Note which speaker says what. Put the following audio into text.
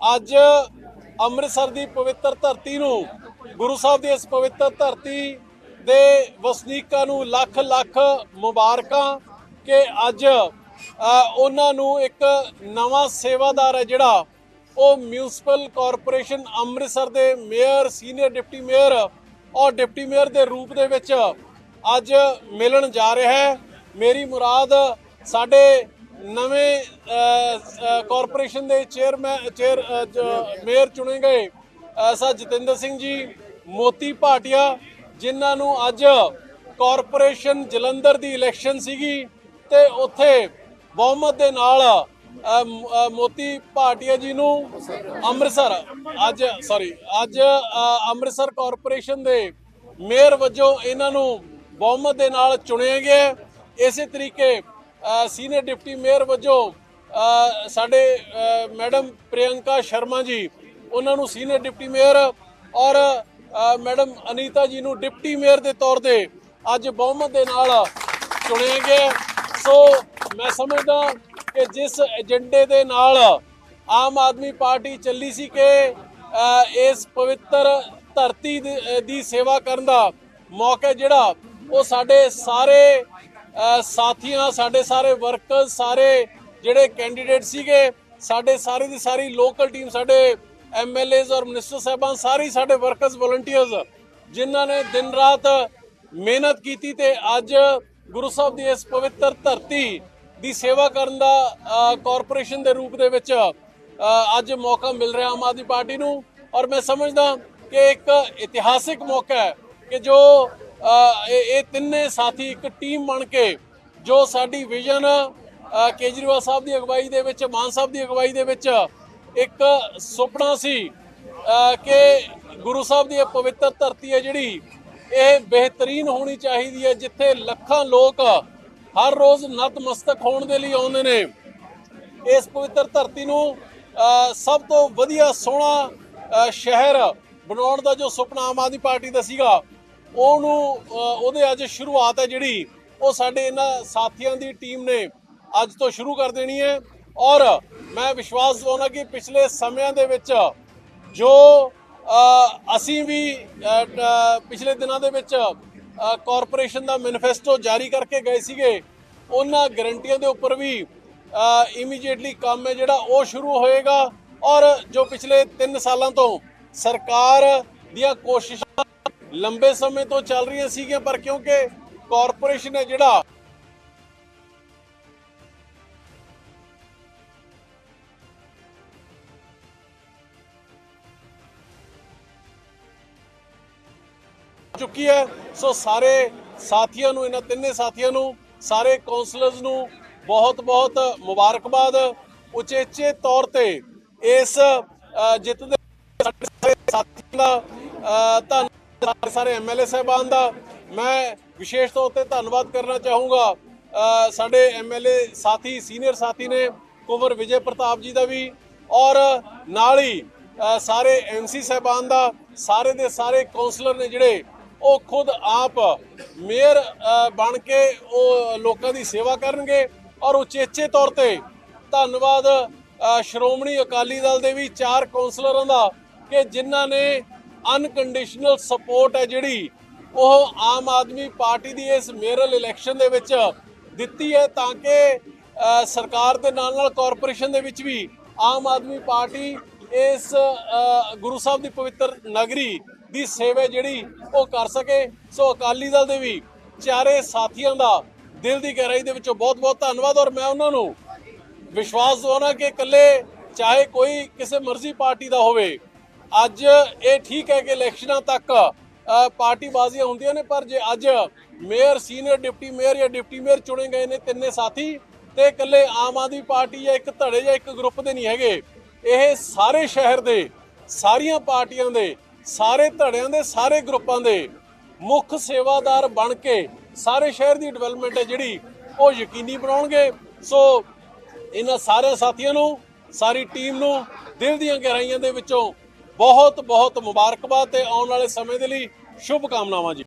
Speaker 1: ਅੱਜ ਅੰਮ੍ਰਿਤਸਰ ਦੀ ਪਵਿੱਤਰ ਧਰਤੀ ਨੂੰ, ਗੁਰੂ ਸਾਹਿਬ ਦੀ ਇਸ ਪਵਿੱਤਰ ਧਰਤੀ ਦੇ ਵਸਨੀਕਾਂ ਨੂੰ ਲੱਖ ਲੱਖ ਮੁਬਾਰਕਾਂ ਕਿ ਅੱਜ ਉਹਨਾਂ ਨੂੰ ਇੱਕ ਨਵਾਂ ਸੇਵਾਦਾਰ ਹੈ ਜਿਹੜਾ, ਉਹ ਮਿਊਨਿਸਪਲ ਕਾਰਪੋਰੇਸ਼ਨ ਅੰਮ੍ਰਿਤਸਰ ਦੇ ਮੇਅਰ, ਸੀਨੀਅਰ ਡਿਪਟੀ ਮੇਅਰ ਔਰ ਡਿਪਟੀ ਮੇਅਰ ਦੇ ਰੂਪ ਦੇ ਵਿੱਚ ਅੱਜ ਮਿਲਣ ਜਾ ਰਿਹਾ ਹੈ। ਮੇਰੀ ਮੁਰਾਦ ਸਾਡੇ ਨਵੇਂ ਕਾਰਪੋਰੇਸ਼ਨ ਦੇ ਚੇਅਰਮੈਨ ਚੇਅਰ ਮੇਅਰ ਚੁਣੇ ਗਏ। ਐਸਾ ਜਤਿੰਦਰ ਸਿੰਘ ਜੀ, ਮੋਤੀ ਭਾਟਿਆ, ਜਿਨ੍ਹਾਂ ਨੂੰ ਅੱਜ ਕਾਰਪੋਰੇਸ਼ਨ ਜਲੰਧਰ ਦੀ ਇਲੈਕਸ਼ਨ ਸੀਗੀ ਤੇ ਉੱਥੇ ਬਹੁਮਤ ਦੇ ਨਾਲ ਮੋਤੀ ਭਾਟਿਆ ਜੀ ਨੂੰ ਅੰਮ੍ਰਿਤਸਰ, ਅੱਜ ਸੌਰੀ ਅੱਜ ਅੰਮ੍ਰਿਤਸਰ ਕਾਰਪੋਰੇਸ਼ਨ ਦੇ ਮੇਅਰ ਵਜੋਂ ਇਹਨਾਂ ਨੂੰ ਬਹੁਮਤ ਦੇ ਨਾਲ ਚੁਣਿਆ ਗਿਆ। ਇਸੇ ਤਰੀਕੇ ਸੀਨੀਅਰ ਡਿਪਟੀ ਮੇਅਰ ਵਜੋਂ ਸਾਡੇ ਮੈਡਮ ਪ੍ਰਿਯੰਕਾ ਸ਼ਰਮਾ ਜੀ, ਉਹਨਾਂ ਨੂੰ ਸੀਨੀਅਰ ਡਿਪਟੀ ਮੇਅਰ ਔਰ ਮੈਡਮ ਅਨੀਤਾ ਜੀ ਨੂੰ ਡਿਪਟੀ ਮੇਅਰ ਦੇ ਤੌਰ ਤੇ ਅੱਜ ਬਹੁਮਤ ਦੇ ਨਾਲ ਚੁਣਿਆ ਗਿਆ। ਸੋ ਮੈਂ ਸਮਝਦਾ ਕਿ ਜਿਸ ਏਜੰਡੇ ਦੇ ਨਾਲ ਆਮ ਆਦਮੀ ਪਾਰਟੀ ਚੱਲੀ ਸੀ ਕਿ ਇਸ ਪਵਿੱਤਰ ਧਰਤੀ ਦੀ ਸੇਵਾ ਕਰਨ ਦਾ ਮੌਕਾ ਜਿਹੜਾ ਉਹ ਸਾਡੇ ਸਾਰੇ ਸਾਥੀਆਂ, ਸਾਡੇ ਸਾਰੇ ਵਰਕਰ ਸਾਰੇ ਜਿਹੜੇ ਕੈਂਡੀਡੇਟ ਸੀਗੇ, ਸਾਡੇ ਸਾਰੇ ਦੀ ਸਾਰੀ ਲੋਕਲ ਟੀਮ ਸਾਡੇ ਐਮਐਲਏਜ਼ ਔਰ ਮਿਨਿਸਟਰ ਸਾਹਿਬਾਨ, ਸਾਰੇ ਸਾਡੇ ਵਰਕਰਸ ਵਲੰਟੀਅਰਸ ਜਿਨ੍ਹਾਂ ਨੇ ਦਿਨ ਰਾਤ ਮਿਹਨਤ ਕੀਤੀ ਤੇ ਅੱਜ ਗੁਰੂ ਸਾਹਿਬ ਦੀ ਇਸ ਪਵਿੱਤਰ ਧਰਤੀ ਦੀ ਸੇਵਾ ਕਰਨ ਦਾ ਕਾਰਪੋਰੇਸ਼ਨ ਦੇ ਰੂਪ ਦੇ ਵਿੱਚ ਅੱਜ ਮੌਕਾ ਮਿਲ ਰਿਹਾ ਆਮ ਆਦਮੀ ਪਾਰਟੀ ਨੂੰ। ਔਰ ਮੈਂ ਸਮਝਦਾ ਕਿ ਇੱਕ ਇਤਿਹਾਸਿਕ ਮੌਕਾ ਹੈ ਕਿ ਜੋ ਇਹ ਤਿੰਨੇ ਸਾਥੀ, ਇੱਕ ਟੀਮ ਬਣ ਕੇ ਜੋ ਸਾਡੀ ਵਿਜ਼ਨ ਕੇਜਰੀਵਾਲ ਸਾਹਿਬ ਦੀ ਅਗਵਾਈ ਦੇ ਵਿੱਚ, ਮਾਨ ਸਾਹਿਬ ਦੀ ਅਗਵਾਈ ਦੇ ਵਿੱਚ ਇੱਕ ਸੁਪਨਾ ਸੀ ਕਿ ਗੁਰੂ ਸਾਹਿਬ ਦੀ ਇਹ ਪਵਿੱਤਰ ਧਰਤੀ ਹੈ ਜਿਹੜੀ, ਇਹ ਬਿਹਤਰੀਨ ਹੋਣੀ ਚਾਹੀਦੀ ਹੈ, ਜਿੱਥੇ ਲੱਖਾਂ ਲੋਕ ਹਰ ਰੋਜ਼ ਨਤਮਸਤਕ ਹੋਣ ਦੇ ਲਈ ਆਉਂਦੇ ਨੇ। ਇਸ ਪਵਿੱਤਰ ਧਰਤੀ ਨੂੰ ਸਭ ਤੋਂ ਵਧੀਆ ਸੋਹਣਾ ਸ਼ਹਿਰ ਬਣਾਉਣ ਦਾ ਜੋ ਸੁਪਨਾ ਆਮ ਆਦਮੀ ਪਾਰਟੀ ਦਾ ਸੀਗਾ, ਉਹਨੂੰ ਉਹਦੇ ਅੱਜ ਸ਼ੁਰੂਆਤ ਹੈ ਜਿਹੜੀ, ਉਹ ਸਾਡੇ ਇਹਨਾਂ ਸਾਥੀਆਂ ਦੀ ਟੀਮ ਨੇ ਅੱਜ ਤੋਂ ਸ਼ੁਰੂ ਕਰ ਦੇਣੀ ਹੈ। ਔਰ ਮੈਂ ਵਿਸ਼ਵਾਸ ਦਿਵਾਉਣਾ ਕਿ ਪਿਛਲੇ ਸਮਿਆਂ ਦੇ ਵਿੱਚ ਜੋ ਅਸੀਂ ਵੀ ਪਿਛਲੇ ਦਿਨਾਂ ਦੇ ਵਿੱਚ ਕਾਰਪੋਰੇਸ਼ਨ ਦਾ ਮੈਨੀਫੈਸਟੋ ਜਾਰੀ ਕਰਕੇ ਗਏ ਸੀਗੇ, ਉਹਨਾਂ ਗਰੰਟੀਆਂ ਦੇ ਉੱਪਰ ਵੀ ਇਮੀਡੀਏਟਲੀ ਕੰਮ ਹੈ ਜਿਹੜਾ ਉਹ ਸ਼ੁਰੂ ਹੋਏਗਾ। ਔਰ ਜੋ ਪਿਛਲੇ 3 ਸਾਲਾਂ ਤੋਂ ਸਰਕਾਰ ਦੀਆਂ ਕੋਸ਼ਿਸ਼ਾਂ ਲੰਬੇ ਸਮੇਂ ਤੋਂ ਚੱਲ ਰਹੀਆਂ ਸੀਗੀਆਂ, ਪਰ ਕਿਉਂਕਿ ਕਾਰਪੋਰੇਸ਼ਨ ਹੈ ਜਿਹੜਾ ਚੁੱਕੀ ਹੈ। ਸੋ ਸਾਰੇ ਸਾਥੀਆਂ ਨੂੰ ਇਹਨਾਂ ਤਿੰਨੇ ਸਾਥੀਆਂ ਨੂੰ ਸਾਰੇ ਕਾਉਂਸਲਰਸ ਨੂੰ ਬਹੁਤ ਬਹੁਤ ਮੁਬਾਰਕਬਾਦ। ਉਚੇਚੇ ਤੌਰ ਤੇ ਇਸ ਜਿੱਤ ਦੇ ਸਾਡੇ ਸਾਰੇ ਸਾਥੀਆਂ ਦਾ ਧੰਨਵਾਦ ਸਾਰੇ ਸਾਰੇ ਐਮਐਲਏ ਸਾਹਿਬਾਨ ਦਾ। ਮੈਂ ਵਿਸ਼ੇਸ਼ ਤੌਰ ਤੇ ਧੰਨਵਾਦ ਕਰਨਾ ਚਾਹੂੰਗਾ। ਅ, ਸਾਡੇ ਐਮਐਲਏ ਸਾਥੀ ਸੀਨੀਅਰ ਸਾਥੀ ਨੇ ਕੁੰਵਰ ਵਿਜੇ ਪ੍ਰਤਾਪ ਜੀ ਦਾ ਵੀ। ਔਰ ਨਾਲ ਹੀ ਅ, ਸਾਰੇ ਐਮਸੀ ਸਾਹਿਬਾਨ ਦਾ ਸਾਰੇ ਦੇ ਸਾਰੇ ਕਾਉਂਸਲਰ ਨੇ ਜਿਹੜੇ ਉਹ ਖੁਦ ਆਪ ਮੇਅਰ ਬਣ ਕੇ ਉਹ ਲੋਕਾਂ ਦੀ ਸੇਵਾ ਕਰਨਗੇ ਔਰ ਉਚੇਚੇ ਤੌਰ ਤੇ ਧੰਨਵਾਦ ਸ਼੍ਰੋਮਣੀ ਅਕਾਲੀ ਦਲ ਦੇ ਵੀ ਚਾਰ ਕਾਉਂਸਲਰਾਂ ਦਾ ਕਿ ਜਿਨ੍ਹਾਂ ਨੇ ਅਨਕੰਡੀਸ਼ਨਲ ਸਪੋਰਟ ਹੈ ਜਿਹੜੀ ਉਹ ਆਮ ਆਦਮੀ ਪਾਰਟੀ ਦੀ ਇਸ ਮੇਅਰਲ ਇਲੈਕਸ਼ਨ ਦੇ ਵਿੱਚ ਦਿੱਤੀ ਹੈ ਤਾਂ ਕਿ ਸਰਕਾਰ ਦੇ ਨਾਲ ਨਾਲ ਕਾਰਪੋਰੇਸ਼ਨ ਦੇ ਵਿੱਚ ਵੀ ਆਮ ਆਦਮੀ ਪਾਰਟੀ ਇਸ ਗੁਰੂ ਸਾਹਿਬ ਦੀ ਪਵਿੱਤਰ ਨਗਰੀ ਦੀ ਸੇਵਾ ਜਿਹੜੀ ਉਹ ਕਰ ਸਕੇ। ਸੋ ਅਕਾਲੀ ਦਲ ਦੇ ਵੀ ਚਾਰੇ ਸਾਥੀਆਂ ਦਾ ਦਿਲ ਦੀ ਗਹਿਰਾਈ ਦੇ ਵਿੱਚੋਂ ਬਹੁਤ ਬਹੁਤ ਧੰਨਵਾਦ। ਔਰ ਮੈਂ ਉਹਨਾਂ ਨੂੰ ਵਿਸ਼ਵਾਸ ਦਿਵਾਉਣਾ ਕਿ ਇਕੱਲੇ ਚਾਹੇ ਕੋਈ ਕਿਸੇ ਮਰਜ਼ੀ ਪਾਰਟੀ ਦਾ ਹੋਵੇ ਅੱਜ ਇਹ ਠੀਕ ਹੈ ਕਿ ਇਲੈਕਸ਼ਨਾਂ ਤੱਕ ਅ, ਪਾਰਟੀ ਬਾਜ਼ੀਆਂ ਹੁੰਦੀਆਂ ਨੇ ਪਰ ਜੇ ਅੱਜ ਮੇਅਰ ਸੀਨੀਅਰ ਡਿਪਟੀ ਮੇਅਰ ਜਾਂ ਡਿਪਟੀ ਮੇਅਰ ਚੁਣੇ ਗਏ ਨੇ ਤਿੰਨੇ ਸਾਥੀ ਤੇ ਇਕੱਲੇ ਆਮ ਆਦਮੀ ਪਾਰਟੀ ਜਾਂ ਇੱਕ ਧੜੇ ਜਾਂ ਇੱਕ ਗਰੁੱਪ ਦੇ ਨਹੀਂ ਹੈਗੇ। ਇਹ ਸਾਰੇ ਸ਼ਹਿਰ ਦੇ ਸਾਰੀਆਂ ਪਾਰਟੀਆਂ ਦੇ ਸਾਰੇ ਧੜਿਆਂ ਦੇ, ਸਾਰੇ ਗਰੁੱਪਾਂ ਦੇ ਮੁੱਖ ਸੇਵਾਦਾਰ ਬਣ ਕੇ ਸਾਰੇ ਸ਼ਹਿਰ ਦੀ ਡਿਵੈਲਪਮੈਂਟ ਹੈ ਜਿਹੜੀ, ਉਹ ਯਕੀਨੀ ਬਣਾਉਣਗੇ। ਸੋ ਇਹਨਾਂ ਸਾਰੇ ਸਾਥੀਆਂ ਨੂੰ, ਸਾਰੀ ਟੀਮ ਨੂੰ ਦਿਲ ਦੀਆਂ ਗਹਿਰਾਈਆਂ ਦੇ ਵਿੱਚੋਂ ਬਹੁਤ ਬਹੁਤ ਮੁਬਾਰਕਬਾਦ ਤੇ ਆਉਣ ਵਾਲੇ ਸਮੇਂ ਦੇ ਲਈ ਸ਼ੁਭ ਕਾਮਨਾਵਾਂ ਜੀ।